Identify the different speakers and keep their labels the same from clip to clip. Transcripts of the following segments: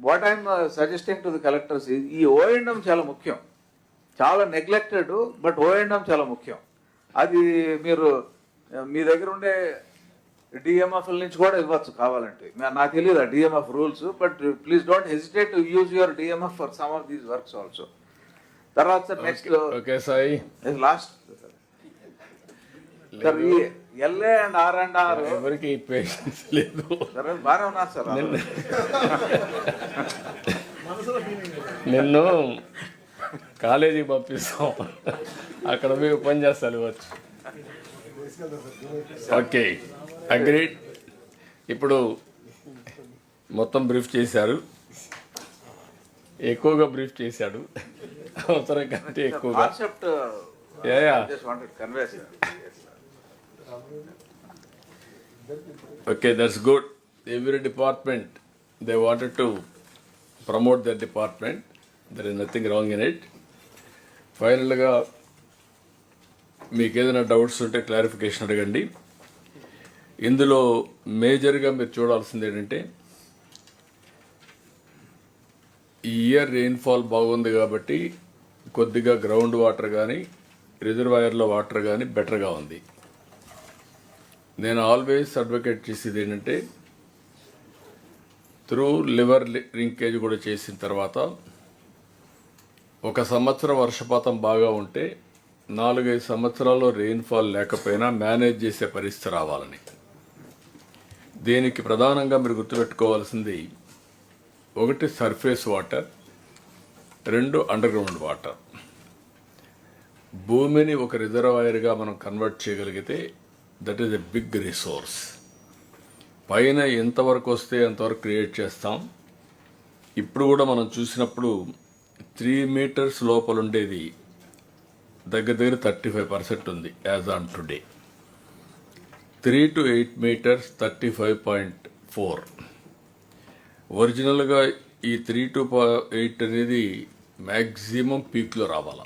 Speaker 1: What I'm suggesting to the collectors ఈ ఓఎండం చాలా ముఖ్యం. చాలా నెగ్లెక్టెడ్ బట్ ఓఎండం చాలా ముఖ్యం. అది మీరు uh, మీ దగ్గర ఉండే డిఎంఎఫ్ నుంచి కూడా ఇవ్వచ్చు కావాలంటే. నాకు తెలియదు DMF rules but please don't hesitate to use your DMF for some of these works also తర్వాత sir next
Speaker 2: okay Sai
Speaker 1: last sir ఈ LA and R and R
Speaker 2: ఎవరికి పేషెన్స్ లేదు.
Speaker 1: సరే బాగానే ఉన్నారు సార్.
Speaker 2: నిన్ను కాలేజీకి పంపిస్తాం. అక్కడ మీరు పని చేస్తారు వచ్చు. Okay agreed. ఇప్పుడు మొత్తం బ్రీఫ్ చేశారు. ఎక్కువగా బ్రీఫ్ చేశాడు. అవసరం కంటే ఎక్కువగా.
Speaker 1: Concept
Speaker 2: Okay, that's good. Every department, they wanted to promote their department. There is nothing wrong in it. ఫైనల్గా మీకు ఏదైనా డౌట్స్ ఉంటే క్లారిఫికేషన్ అడగండి ఇందులో మేజర్గా మీరు చూడాల్సింది ఏంటంటే ఈ ఇయర్ రెయిన్ఫాల్ బాగుంది కాబట్టి కొద్దిగా గ్రౌండ్ వాటర్ కానీ రిజర్వాయర్లో వాటర్ కానీ బెటర్గా ఉంది నేను ఆల్వేస్ అడ్వకేట్ చేసేది ఏంటంటే త్రూ లివర్ లింకేజ్ కూడా చేసిన తర్వాత ఒక సంవత్సరం వర్షపాతం బాగా ఉంటే నాలుగైదు సంవత్సరాల్లో రెయిన్ఫాల్ లేకపోయినా మేనేజ్ చేసే పరిస్థితి రావాలని. దీనికి ప్రధానంగా మీరు గుర్తుపెట్టుకోవాల్సింది ఒకటి సర్ఫేస్ వాటర్ రెండు అండర్గ్రౌండ్ వాటర్ భూమిని ఒక రిజర్వాయర్గా మనం కన్వర్ట్ చేయగలిగితే that is a big resource పైన ఎంతవరకు వస్తే అంతవరకు క్రియేట్ చేస్తాం. ఇప్పుడు కూడా మనం చూసినప్పుడు త్రీ మీటర్స్ లోపల ఉండేది. దగ్గర దగ్గర థర్టీ ఫైవ్ పర్సెంట్ ఉంది as on today three two eight metres thirty five point four ఒరిజినల్గా ఈ త్రీ టు ఎయిట్ అనేది మ్యాక్సిమం పీక్లో రావాల.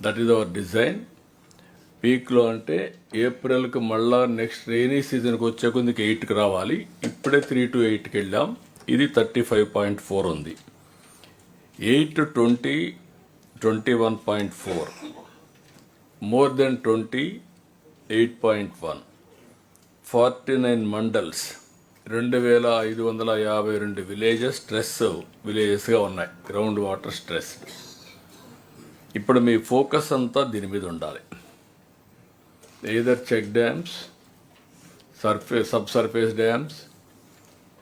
Speaker 2: దట్ ఈజ్ అవర్ డిజైన్ పీక్లో అంటే ఏప్రిల్కి మళ్ళా నెక్స్ట్ రెయినీ సీజన్కి వచ్చే కొద్దికి ఎయిట్కి రావాలి. ఇప్పుడే త్రీ టు ఎయిట్కి వెళ్ళాం. ఇది థర్టీ ఫైవ్ పాయింట్ ఫోర్ ఉంది. Eight twenty twenty one point four. More than twenty eight point one. Forty nine mandals. రెండు వేల ఐదు వందల యాభై రెండు విలేజెస్ స్ట్రెస్ విలేజెస్గా ఉన్నాయి. Ground water stress. ఇప్పుడు మీ ఫోకస్ అంతా దీని మీద ఉండాలి. Either check dams surface sub surface dams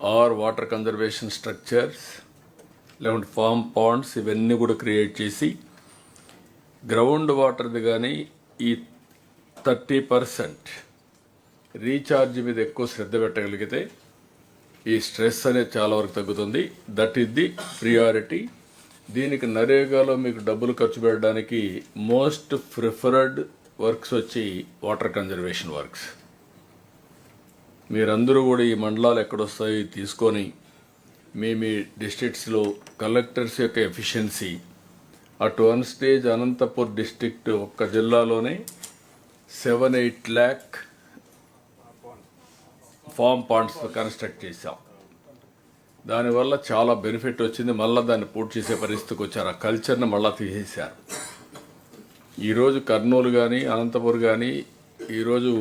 Speaker 2: or water conservation structures లేకుంటే ఫామ్ పాండ్స్ ఇవన్నీ కూడా క్రియేట్ చేసి గ్రౌండ్ వాటర్ది కానీ ఈ థర్టీ పర్సెంట్ రీఛార్జ్ మీద ఎక్కువ శ్రద్ధ పెట్టగలిగితే ఈ స్ట్రెస్ అనేది చాలా వరకు తగ్గుతుంది. దట్ ఈస్ ది ప్రియారిటీ దీనికి నరేగాలో మీకు డబ్బులు ఖర్చు పెట్టడానికి మోస్ట్ ప్రిఫర్డ్ వర్క్స్ వచ్చి వాటర్ కన్జర్వేషన్ వర్క్స్. మీరందరూ కూడా ఈ మండలాలు ఎక్కడొస్తాయి తీసుకొని మీ మీ డిస్ట్రిక్ట్స్లో కలెక్టర్స్ యొక్క ఎఫిషియన్సీ అటు వన్ స్టేజ్ అనంతపూర్ డిస్ట్రిక్ట్ ఒక్క జిల్లాలోనే seven eight lakh farm ponds construct చేశాం. దానివల్ల చాలా బెనిఫిట్ వచ్చింది. మళ్ళీ దాన్ని పూర్తి చేసే పరిస్థితికి వచ్చారు. ఆ కల్చర్ని మళ్ళీ తీసేశారు. ఈరోజు కర్నూలు కానీ అనంతపూర్ కానీ ఈరోజు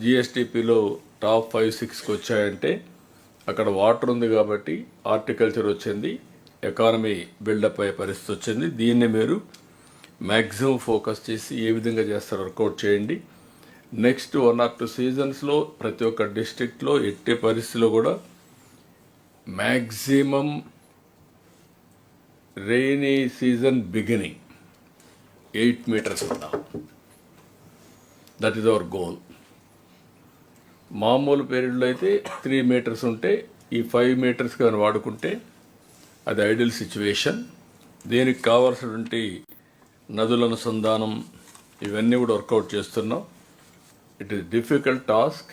Speaker 2: జిఎస్టిపిలో టాప్ ఫైవ్ సిక్స్కి వచ్చాయంటే అక్కడ వాటర్ ఉంది కాబట్టి హార్టికల్చర్ వచ్చింది ఎకానమీ బిల్డప్ అయ్యే పరిస్థితి వచ్చింది. దీన్ని మీరు మ్యాక్సిమం ఫోకస్ చేసి ఏ విధంగా చేస్తారో వర్కౌట్ చేయండి. నెక్స్ట్ వన్ ఆర్ టూ సీజన్స్లో ప్రతి ఒక్క డిస్ట్రిక్ట్లో ఎట్టి పరిస్థితిలో కూడా maximum rainy season beginning. Eight meters ఉండాలి దట్ ఈజ్ అవర్ గోల్ మామూలు పీరియడ్లో అయితే త్రీ మీటర్స్ ఉంటే ఈ ఫైవ్ మీటర్స్ కానీ వాడుకుంటే అది ఐడియల్ సిచ్యువేషన్ దీనికి కావాల్సినటువంటి నదుల అనుసంధానం ఇవన్నీ కూడా వర్కౌట్ చేస్తున్నాం. It is difficult task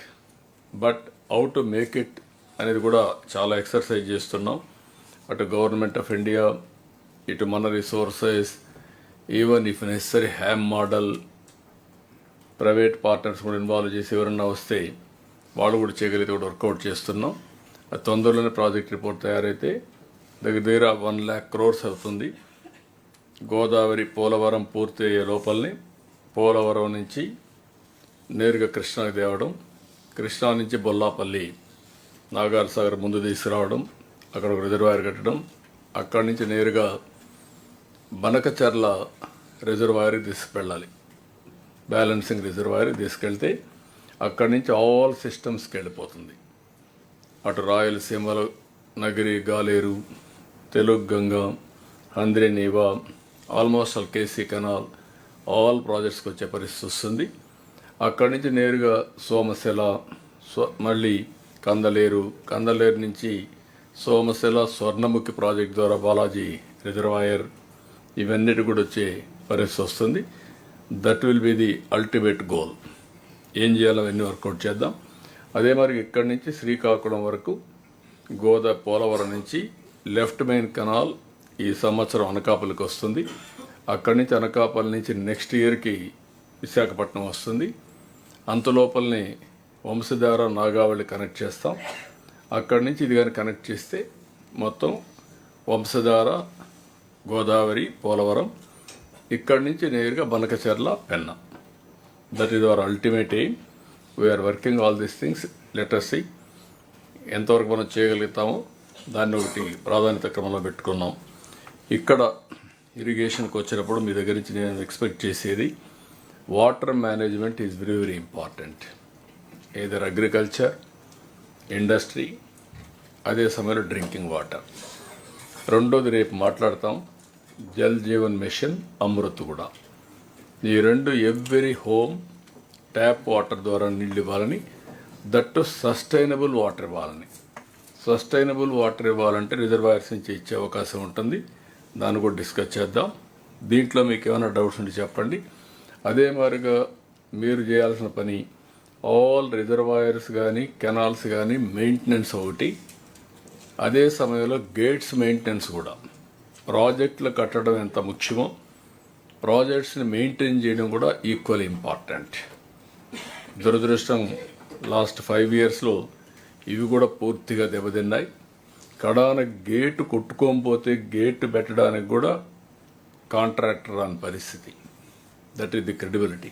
Speaker 2: but how to make it అనేది కూడా చాలా ఎక్సర్సైజ్ చేస్తున్నాం. అటు గవర్నమెంట్ ఆఫ్ ఇండియా ఇటు మన resources even if necessary HAM model private partners కూడా ఇన్వాల్వ్ చేసి ఎవరన్నా వస్తే వాళ్ళు కూడా చేయగలిగితే కూడా వర్కౌట్ చేస్తున్నాం. అది తొందరలోనే ప్రాజెక్ట్ రిపోర్ట్ తయారైతే దగ్గర దగ్గర వన్ ల్యాక్ క్రోర్స్ అవుతుంది. గోదావరి పోలవరం పూర్తి అయ్యే లోపలనే పోలవరం నుంచి నేరుగా కృష్ణాకి తేవడం కృష్ణా నుంచి బొల్లాపల్లి నాగార్ సాగర్ ముందు తీసుకురావడం అక్కడ ఒక రిజర్వాయర్ కట్టడం అక్కడి నుంచి నేరుగా బనకచర్ల రిజర్వాయర్ తీసుకువెళ్ళాలి బ్యాలెన్సింగ్ రిజర్వాయర్ తీసుకెళ్తే అక్కడి నుంచి ఆల్ సిస్టమ్స్కి వెళ్ళిపోతుంది అటు రాయలసీమలో Nagari Galeru Telugu Ganga Handri Neeva almost all KC canal all ప్రాజెక్ట్స్కి వచ్చే పరిస్థితి వస్తుంది. అక్కడి నుంచి నేరుగా సోమశిల స్వ మళ్ళీ కందలేరు కందలేరు నుంచి సోమశిల స్వర్ణముఖి ప్రాజెక్ట్ ద్వారా బాలాజీ రిజర్వాయర్ ఇవన్నిటి కూడా వచ్చే పరిస్థితి వస్తుంది. That will be the ultimate goal ఏం చేయాలో అవన్నీ వర్కౌట్ చేద్దాం. అదే మరి ఇక్కడి నుంచి శ్రీకాకుళం వరకు గోదా పోలవరం నుంచి లెఫ్ట్ మెయిన్ కెనాల్ ఈ సంవత్సరం అనకాపల్లికి వస్తుంది. అక్కడి నుంచి అనకాపల్లి నుంచి నెక్స్ట్ ఇయర్కి విశాఖపట్నం వస్తుంది. అంతలోపలనే వంశధార నాగావళి కనెక్ట్ చేస్తాం. అక్కడి నుంచి ఇది కానీ కనెక్ట్ చేస్తే మొత్తం వంశధార గోదావరి పోలవరం ఇక్కడి నుంచి నేరుగా Banakacherla Penna. That is our ultimate aim we are working all these things లెటర్సీ ఎంతవరకు మనం చేయగలుగుతామో దాన్ని ఒకటి ప్రాధాన్యత క్రమంలో పెట్టుకున్నాం. ఇక్కడ ఇరిగేషన్కి వచ్చినప్పుడు మీ దగ్గర నుంచి నేను ఎక్స్పెక్ట్ చేసేది water management is very very important either agriculture industry అదే సమయంలో డ్రింకింగ్ వాటర్ రెండోది రేపు మాట్లాడతాం. జల్ జీవన్ మిషన్ అమృత్ కూడా. ఈ రెండు ఎవ్రీ హోమ్ ట్యాప్ వాటర్ ద్వారా నీళ్ళు ఇవ్వాలని దట్టు సస్టైనబుల్ వాటర్ ఇవ్వాలని. సస్టైనబుల్ వాటర్ ఇవ్వాలంటే రిజర్వాయర్స్ నుంచి ఇచ్చే అవకాశం ఉంటుంది. దాన్ని కూడా డిస్కస్ చేద్దాం. దీంట్లో మీకు ఏమైనా డౌట్స్ ఉంటే చెప్పండి. అదే మాదిరిగా మీరు చేయాల్సిన పని ఆల్ రిజర్వాయర్స్ కానీ కెనాల్స్ కానీ మెయింటెనెన్స్ ఒకటి. అదే సమయంలో గేట్స్ మెయింటెనెన్స్ కూడా. ప్రాజెక్టులు కట్టడం ఎంత ముఖ్యమో ప్రాజెక్ట్స్ని మెయింటైన్ చేయడం కూడా ఈక్వల్ ఇంపార్టెంట్. దురదృష్టం లాస్ట్ ఫైవ్ ఇయర్స్లో ఇవి కూడా పూర్తిగా దెబ్బతిన్నాయి. కడాన గేటు కొట్టుకోకపోతే గేటు పెట్టడానికి కూడా కాంట్రాక్టర్ అని పరిస్థితి. That is the credibility